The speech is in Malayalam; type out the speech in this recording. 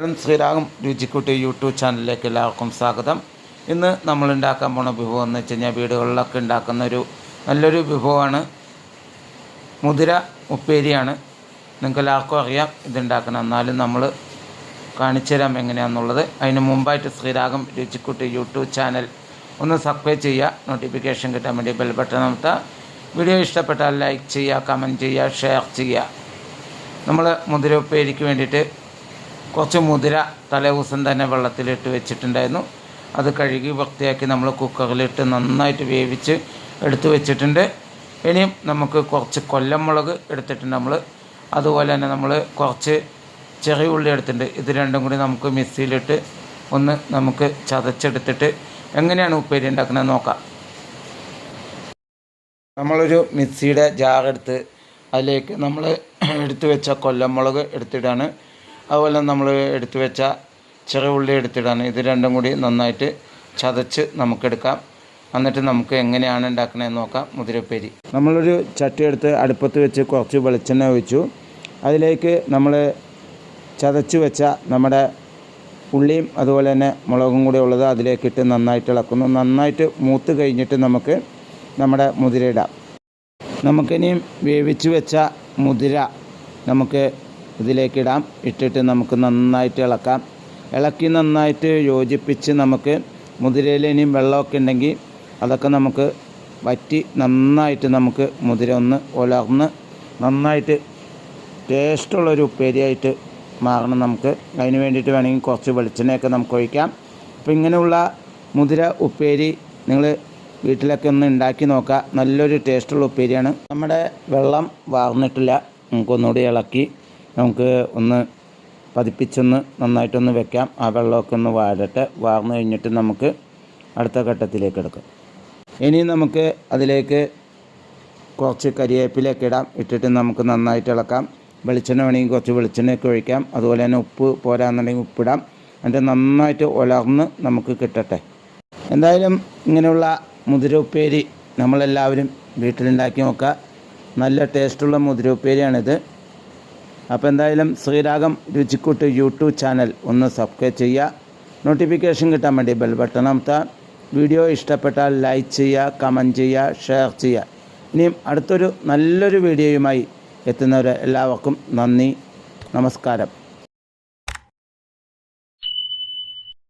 നമസ്കാരം ശ്രീരാഗം രുചിക്കുട്ടി യൂട്യൂബ് ചാനലിലേക്ക് എല്ലാവർക്കും സ്വാഗതം. ഇന്ന് നമ്മൾ ഉണ്ടാക്കാൻ പോണ വിഭവം എന്ന് വെച്ച് കഴിഞ്ഞാൽ വീടുകളിലൊക്കെ ഉണ്ടാക്കുന്ന ഒരു നല്ലൊരു വിഭവമാണ് മുതിര ഉപ്പേരിയാണ്. നിങ്ങൾക്ക് എല്ലാവർക്കും അറിയാം ഇതുണ്ടാക്കണം. എന്നാലും നമ്മൾ കാണിച്ചു തരാം എങ്ങനെയാണെന്നുള്ളത് അതിന് മുമ്പായിട്ട് ശ്രീരാഗം രുചിക്കുട്ടി യൂട്യൂബ് ചാനൽ ഒന്ന് സബ്സ്ക്രൈബ് ചെയ്യുക. നോട്ടിഫിക്കേഷൻ കിട്ടാൻ വേണ്ടി ബെൽ ബട്ടൺ അമർത്തുക. വീഡിയോ ഇഷ്ടപ്പെട്ടാൽ ലൈക്ക് ചെയ്യുക കമന്റ് ചെയ്യുക ഷെയർ ചെയ്യുക. നമ്മൾ മുതിര ഉപ്പേരിക്ക് വേണ്ടിയിട്ട് കുറച്ച് മുതിര തലേ ദിവസം തന്നെ വെള്ളത്തിലിട്ട് വെച്ചിട്ടുണ്ടായിരുന്നു. അത് കഴുകി വൃത്തിയാക്കി നമ്മൾ കുക്കറിലിട്ട് നന്നായിട്ട് വേവിച്ച് എടുത്ത് വെച്ചിട്ടുണ്ട്. ഇനിയും നമുക്ക് കുറച്ച് കൊല്ലം മുളക് എടുത്തിട്ടുണ്ട് നമ്മൾ. അതുപോലെ തന്നെ നമ്മൾ കുറച്ച് ചെറിയ ഉള്ളി എടുത്തിട്ടുണ്ട്. ഇത് രണ്ടും കൂടി നമുക്ക് മിക്സിയിലിട്ട് ഒന്ന് നമുക്ക് ചതച്ചെടുത്തിട്ട് എങ്ങനെയാണ് ഉപ്പേരി ഉണ്ടാക്കുന്നത് നോക്കാം. നമ്മളൊരു മിക്സിയുടെ ജാറെടുത്ത് അതിലേക്ക് നമ്മൾ എടുത്തു വെച്ച കൊല്ലം മുളക് എടുത്തിടാണ് അതുപോലെ നമ്മൾ എടുത്തു വെച്ച ചെറിയ ഉള്ളി എടുത്തിടാണ് ഇത് രണ്ടും കൂടി നന്നായിട്ട് ചതച്ച് നമുക്കെടുക്കാം. എന്നിട്ട് നമുക്ക് എങ്ങനെയാണ് ഉണ്ടാക്കണതെന്ന് നോക്കാം മുതിരപ്പേരി. നമ്മളൊരു ചട്ടി എടുത്ത് അടുപ്പത്ത് വെച്ച് കുറച്ച് വെളിച്ചെണ്ണ ഒഴിച്ചു. അതിലേക്ക് നമ്മൾ ചതച്ച് വെച്ച നമ്മുടെ ഉള്ളിയും അതുപോലെ തന്നെ മുളകും കൂടി ഉള്ളത് അതിലേക്കിട്ട് നന്നായിട്ട് ഇളക്കുന്നു. നന്നായിട്ട് മൂത്ത് കഴിഞ്ഞിട്ട് നമുക്ക് നമ്മുടെ മുതിര ഇടാം. നമുക്കിനിയും വേവിച്ച് വെച്ച മുതിര നമുക്ക് ഇതിലേക്കിടാം. ഇട്ടിട്ട് നമുക്ക് നന്നായിട്ട് ഇളക്കാം. ഇളക്കി നന്നായിട്ട് യോജിപ്പിച്ച് നമുക്ക് മുതിരയിൽ ഇനിയും വെള്ളമൊക്കെ ഉണ്ടെങ്കിൽ അതൊക്കെ നമുക്ക് വറ്റി നന്നായിട്ട് നമുക്ക് മുതിര ഒന്ന് ഉലർന്ന് നന്നായിട്ട് ടേസ്റ്റുള്ളൊരു ഉപ്പേരിയായിട്ട് മാറണം നമുക്ക്. അതിന് വേണ്ടിയിട്ട് വേണമെങ്കിൽ കുറച്ച് വെളിച്ചെണ്ണയൊക്കെ നമുക്ക് ഒഴിക്കാം. അപ്പോൾ ഇങ്ങനെയുള്ള മുതിര ഉപ്പേരി നിങ്ങൾ വീട്ടിലൊക്കെ ഒന്ന് ഉണ്ടാക്കി നോക്കുക. നല്ലൊരു ടേസ്റ്റുള്ള ഉപ്പേരിയാണ്. നമ്മുടെ വെള്ളം വാർന്നിട്ടില്ല. നമുക്കൊന്നുകൂടി ഇളക്കി നമുക്ക് ഒന്ന് പതിപ്പിച്ചൊന്ന് നന്നായിട്ടൊന്ന് വെക്കാം. ആ വെള്ളമൊക്കെ ഒന്ന് വാഴട്ടെ വാർന്നു കഴിഞ്ഞിട്ട് നമുക്ക് അടുത്ത ഘട്ടത്തിലേക്ക് എടുക്കാം. ഇനി നമുക്ക് അതിലേക്ക് കുറച്ച് കരിവേപ്പിലൊക്കെ ഇടാം. ഇട്ടിട്ട് നമുക്ക് നന്നായിട്ട് ഇളക്കാം. വെളിച്ചെണ്ണ വേണമെങ്കിൽ കുറച്ച് വെളിച്ചെണ്ണയൊക്കെ ഒഴിക്കാം. അതുപോലെ തന്നെ ഉപ്പ് പോരാന്നുണ്ടെങ്കിൽ ഉപ്പിടാം എന്നിട്ട് നന്നായിട്ട് ഉലർന്ന് നമുക്ക് കിട്ടട്ടെ. എന്തായാലും ഇങ്ങനെയുള്ള മുതിര ഉപ്പേരി നമ്മളെല്ലാവരും വീട്ടിലുണ്ടാക്കി നോക്കുക. നല്ല ടേസ്റ്റുള്ള മുതിര ഉപ്പേരിയാണിത് അപ്പോൾ എന്തായാലും ശ്രീരാഗം രുചിക്കൂട്ട് യൂട്യൂബ് ചാനൽ ഒന്ന് സബ്സ്ക്രൈബ് ചെയ്യുക. നോട്ടിഫിക്കേഷൻ കിട്ടാൻ വേണ്ടി ബെൽ ബട്ടൺ അമർത്താം വീഡിയോ ഇഷ്ടപ്പെട്ടാൽ ലൈക്ക് ചെയ്യുക കമന്റ് ചെയ്യുക ഷെയർ ചെയ്യുക. ഇനിയും അടുത്തൊരു നല്ലൊരു വീഡിയോയുമായി എത്തുന്നവരെ എല്ലാവർക്കും നന്ദി. നമസ്കാരം.